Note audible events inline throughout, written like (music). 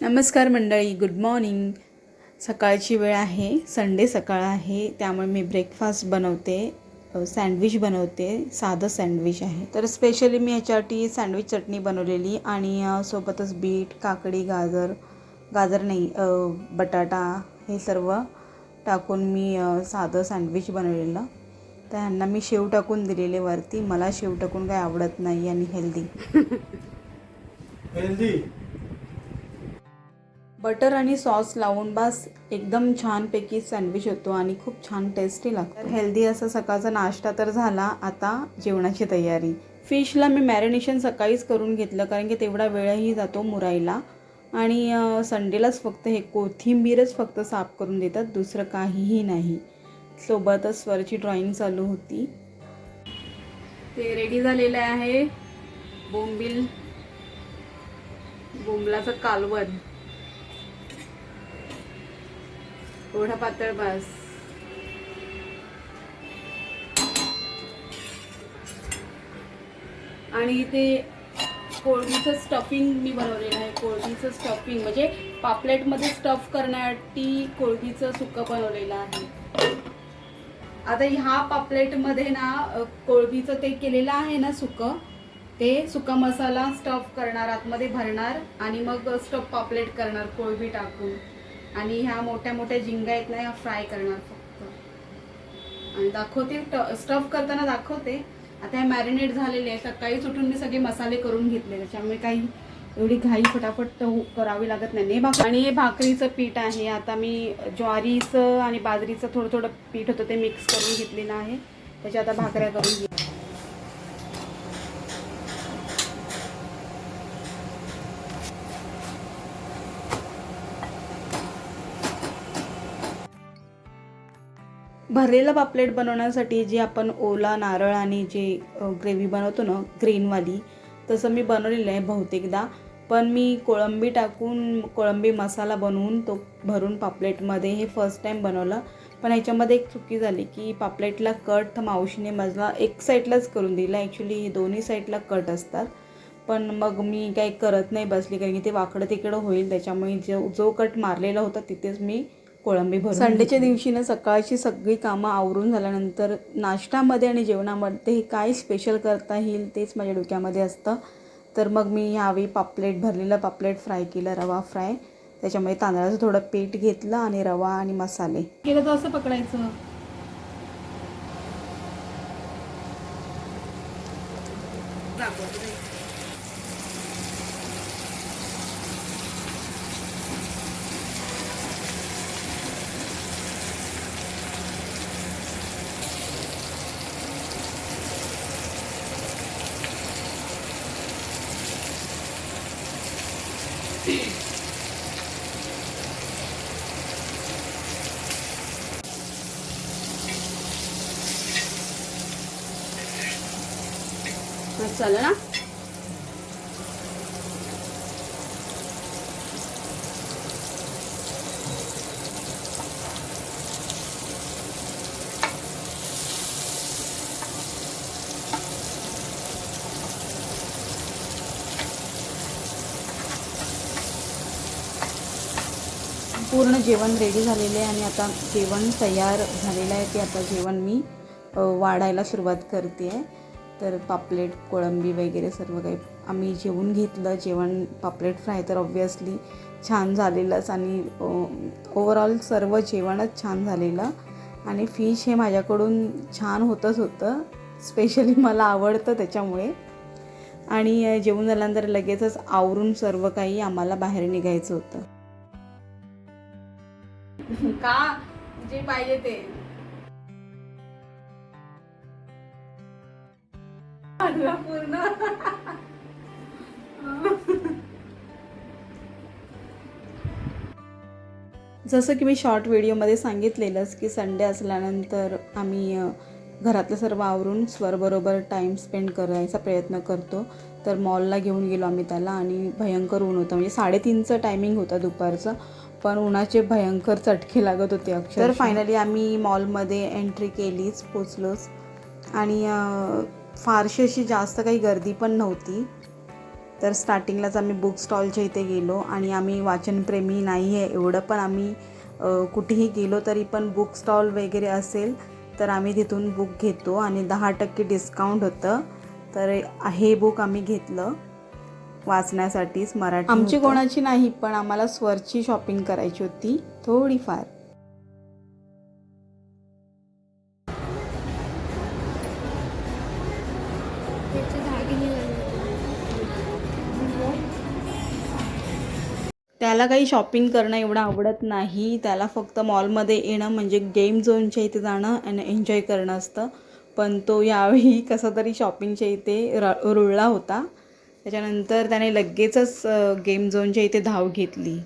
नमस्कार मंडळी good morning सकाळची वेळ आहे संडे सकाळ आहे त्यामुळे मी ब्रेकफास्ट बनवते सँडविच बनवते साधं सँडविच आहे. तर स्पेशली मी ह्याच्यासाठी सँडविच चटणी बनवलेली आणि सोबतच बीट काकडी गाजर गाजर नाही बटाटा हे सर्व टाकून मी साधं सँडविच बनवलेलं. तर ह्यांना मी शेव टाकून दिलेले वरती. मला शेव टाकून काही आवडत नाही आणि हेल्दी हेल्दी (laughs) बटर आणि सॉस लावून बस एकदम छानपैकी सँडविच होतो आणि खूप छान टेस्टी लागतं. हेल्दी असा सकाळचा नाश्ता तर झाला आता जेवणाची तयारी. फिशला मी मॅरिनेशन सकाळीच करून घेतलं कारण की तेवढा वेळही जातो मुराईला. आणि संडेलाच फक्त हे कोथिंबीरच फक्त साफ करून देतात दुसरं काहीही नाही. सोबतच स्वरची ड्रॉइंग चालू होती. ते रेडी झालेलं आहे. बोंबील बोंबलाचं कालवण. एवढा पातळ बस. आणि इथे कोळंबीचं स्टफिंग मी बनवलेलं आहे. कोळंबीचं स्टफिंग म्हणजे पापलेटमध्ये स्टफ करण्यासाठी कोळंबीचं सुकं बनवलेलं आहे. आता ह्या पापलेटमध्ये ना कोळबीचं ते केलेलं आहे ना सुकं ते सुका मसाला स्टफ करणार आतमध्ये भरणार आणि मग स्टफ पापलेट करणार कोळबी टाकून. आणि ह्या मोठ्या मोठ्या झिंगा आहेत ना ह्या फ्राय करणार फक्त. आणि दाखवते स्टफ करताना दाखवते. आता हे मॅरिनेट झालेले आहे सकाळीच उठून मी सगळे मसाले करून घेतले. त्याच्यामुळे काही एवढी घाई फटाफट हो, करावी लागत नाही. भाक आणि हे भाकरीचं पीठ आहे. आता मी ज्वारीचं आणि बाजरीचं थोडं थोडं पीठ होतं ते मिक्स करून घेतलेलं आहे. त्याच्या आता भाकऱ्या करून घेतल्या भरलेलं पापलेट बनवण्यासाठी जे आपण ओला नारळ आणि जे ग्रेव्ही बनवतो ना ग्रीनवाली तसं मी बनवलेलं आहे बहुतेकदा. पण मी कोळंबी टाकून कोळंबी मसाला बनवून तो भरून पापलेटमध्ये हे फर्स्ट टाईम बनवलं. पण ह्याच्यामध्ये एक चुकी झाली की पापलेटला कट मावशीने माझा एक साईडलाच करून दिला. ॲक्च्युली दोन्ही साईडला कट असतात. पण मग मी काही करत नाही बसली कारण की ते वाकडं तिकडं होईल. त्याच्यामुळे जो जो कट मारलेला होता तिथेच मी कोळंबी भरून संडेच्या दिवशी ना सकाळची सगळी कामं आवरून झाल्यानंतर नाश्त्यामध्ये आणि जेवणामध्ये हे काय स्पेशल करता येईल तेच माझ्या डोक्यामध्ये असतं. तर मग मी ह्यावेळी पापलेट भरलेलं पापलेट फ्राय केलं रवा फ्राय त्याच्यामध्ये तांदळाचं थोडं पीठ घेतलं आणि रवा आणि मसाले. केलं तर असं पकडायचं. चालेल ना? पूर्ण जेवण रेडी झालेलं आहे आणि आता जेवण तयार झालेलं आहे ते आता जेवण मी वाढायला सुरुवात करते आहे. तर पापलेट कोळंबी वगैरे सर्व काही आम्ही जेवून घेतलं. जेवण पापलेट फ्राय तर ऑब्व्हियसली छान झालेलंच आणि ओवरऑल सर्व जेवणच छान झालेलं. आणि फिश हे माझ्याकडून छान होतंच होतं. स्पेशली मला आवडतं त्याच्यामुळे. आणि जेवून झाल्यानंतर लगेचच आवरून सर्व काही आम्हाला बाहेर निघायचं होतं. का? जे पाहिजे ते. पूर्ण. जसं की मी शॉर्ट व्हिडिओमध्ये सांगितलेलंच की संडे असल्यानंतर आम्ही घरातलं सर्व आवरून स्वरबरोबर टाईम स्पेंड करायचा प्रयत्न करतो. तर मॉलला घेऊन गेलो आम्ही त्याला आणि भयंकर ऊन होतं. म्हणजे साडेतीनचं टायमिंग होतं दुपारचं पण उन्हाचे भयंकर चटके लागत होते अक्षर तर फायनली आम्ही मॉलमध्ये एंट्री केलीच पोचलोच. आणि फारशी अशी जास्त काही गर्दी पण नव्हती. तर स्टार्टिंगलाच आम्ही बुक स्टॉलच्या इथे गेलो आणि आम्ही वाचनप्रेमी नाही आहे एवढं पण आम्ही कुठेही गेलो तरी पण बुक स्टॉल वगैरे असेल तर आम्ही तिथून बुक घेतो आणि दहा टक्के डिस्काउंट होतं. तर हे बुक आम्ही घेतलं वाचण्यासाठीच मराठी आमची कोणाची नाही पण आम्हाला स्वरची शॉपिंग करायची होती थोडीफार. त्याला काही शॉपिंग करणं एवढं आवडत नाही. त्याला फक्त मॉलमध्ये येणं म्हणजे गेम झोनच्या इथे जाणं आणि एन्जॉय करणं असतं. पण तो यावेळी कसा तरी शॉपिंगच्या इथे र रुळला होता. त्याच्यानंतर त्याने लगेचच गेम झोनच्या इथे धाव घेतली.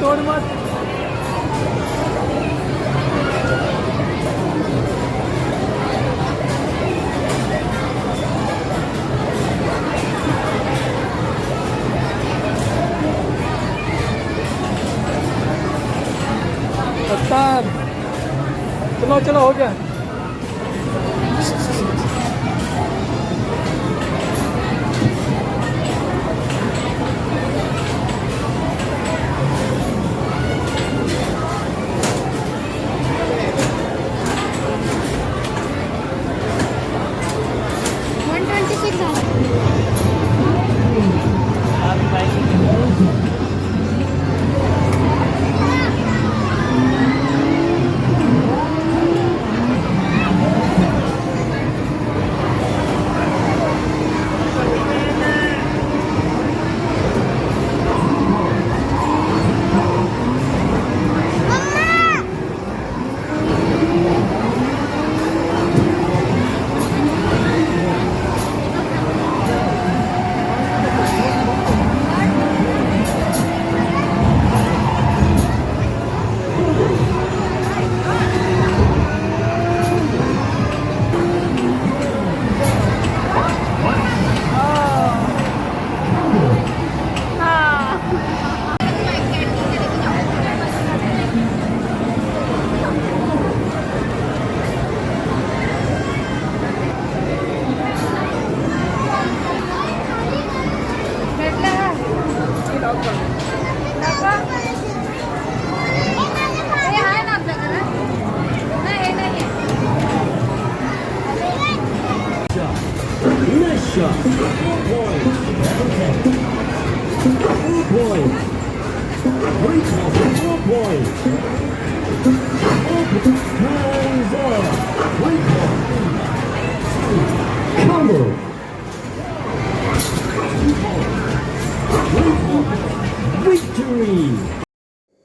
तोड मत कप्तान चलो चलो हो गया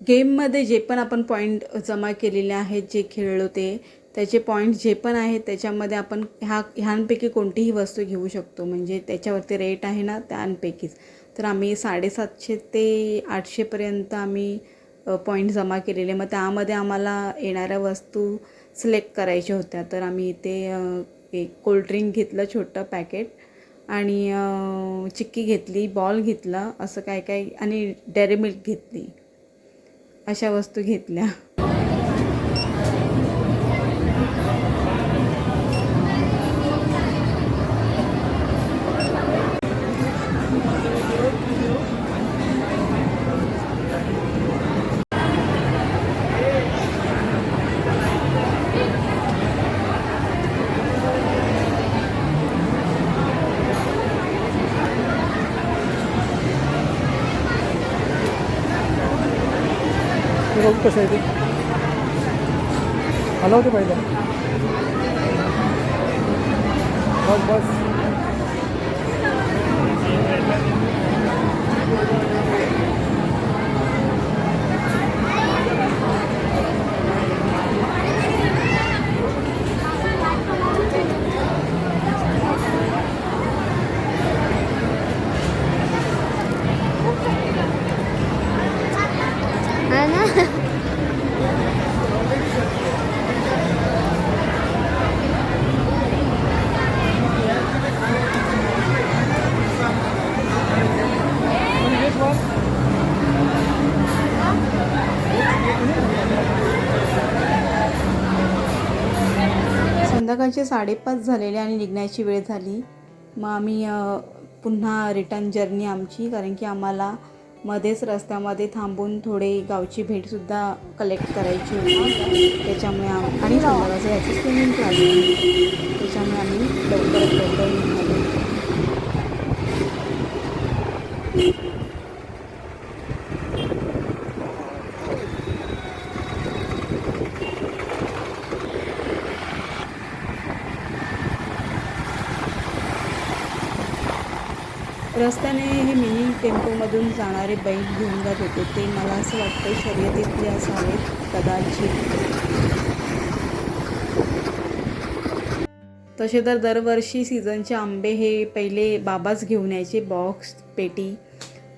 गेममध्ये जे पण आपण पॉईंट जमा केलेले आहेत जे खेळलो ते त्याचे पॉईंट जे पण आहेत त्याच्यामध्ये आपण ह्या ह्यांपैकी कोणतीही वस्तू घेऊ शकतो. म्हणजे त्याच्यावरती रेट आहे ना त्यांपैकीच. तर आम्ही साडेसातशे ते आठशेपर्यंत आम्ही पॉईंट जमा केलेले. मग त्यामध्ये आम्हाला येणाऱ्या वस्तू सिलेक्ट करायच्या होत्या. तर आम्ही इथे एक कोल्ड्रिंक घेतलं छोटं पॅकेट. आणि चिक्की घेतली बॉल घेतला असं काय काय आणि डेअरी मिल्क घेतली. अशा वस्तू घेतल्या. कसं आहे ते? आलं होतं पाहिजे बस बस हा ना संध्याकाळचे साडेपाच झालेले आणि निघण्याची वेळ झाली. मग आम्ही पुन्हा रिटर्न जर्नी आमची कारण की आम्हाला मध्येच रस्त्यामध्ये थांबून थोडे गावची भेटसुद्धा कलेक्ट करायची होती. त्याच्यामुळे आणि संध्याकाळचं याचं स्विमिंग क्लास त्याच्यामुळे आम्ही लवकरात लवकर जाणारे बैल घेऊन जात होते. ते मला असं वाटतं शर्यतीतले असावेत कदाचित. तसे तर दरवर्षी सीझनचे आंबे हे पहिले बाबाच घेऊन यायचे बॉक्स पेटी.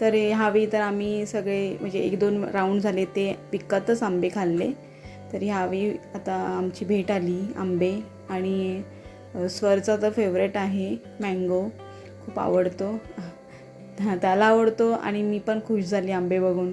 तर हे ह्यावेळी तर आम्ही सगळे म्हणजे एक दोन राऊंड झाले ते विकतच आंबे खाल्ले. तर ह्यावेळी आता आमची भेट आली आंबे. आणि स्वरचा तर फेवरेट आहे मँगो खूप आवडतो. त्याला आवडतो आणि मी पण खुश झाली आंबे बघून.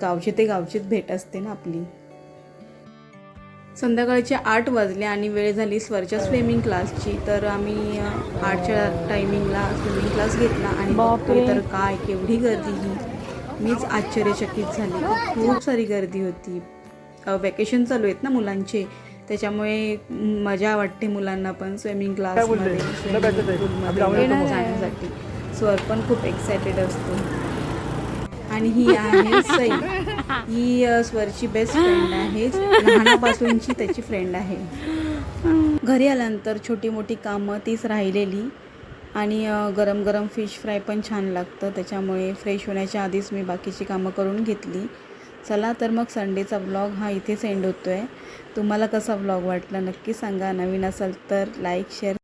गावची ते गावचीच भेट असते ना आपली. संध्याकाळचे आठ वाजले आणि वेळ झाली स्वरच्या स्विमिंग क्लासची तर आम्ही आठच्या टायमिंगला स्विमिंग क्लास घेतला आणि बघतोय तर काय केवढी गर्दी ही. मीच आश्चर्यचकित झाली. खूप सारी गर्दी होती. वेकेशन चालू आहेत ना मुलांचे. त्याच्यामुळे मजा वाटते मुलांना पण स्विमिंग क्लासमध्ये जाण्यासाठी. स्वर पण खूप एक्सायटेड असतो. आणि ही आहे सई. (laughs) ही स्वरची बेस्ट फ्रेंड आहे. लहानापासूनची त्याची फ्रेंड आहे. घरी आल्यानंतर छोटी मोठी कामं तीच राहिलेली. आणि गरम गरम फिश फ्राय पण छान लागतं. त्याच्यामुळे फ्रेश होण्याच्या आधीच मी बाकीची कामं करून घेतली. चला तर मग संडेचा व्लॉग हा इथेच एंड होतो आहे तुम्हाला कसा व्लॉग वाटला नक्की सांगा. नवीन असाल तर लाईक शेअर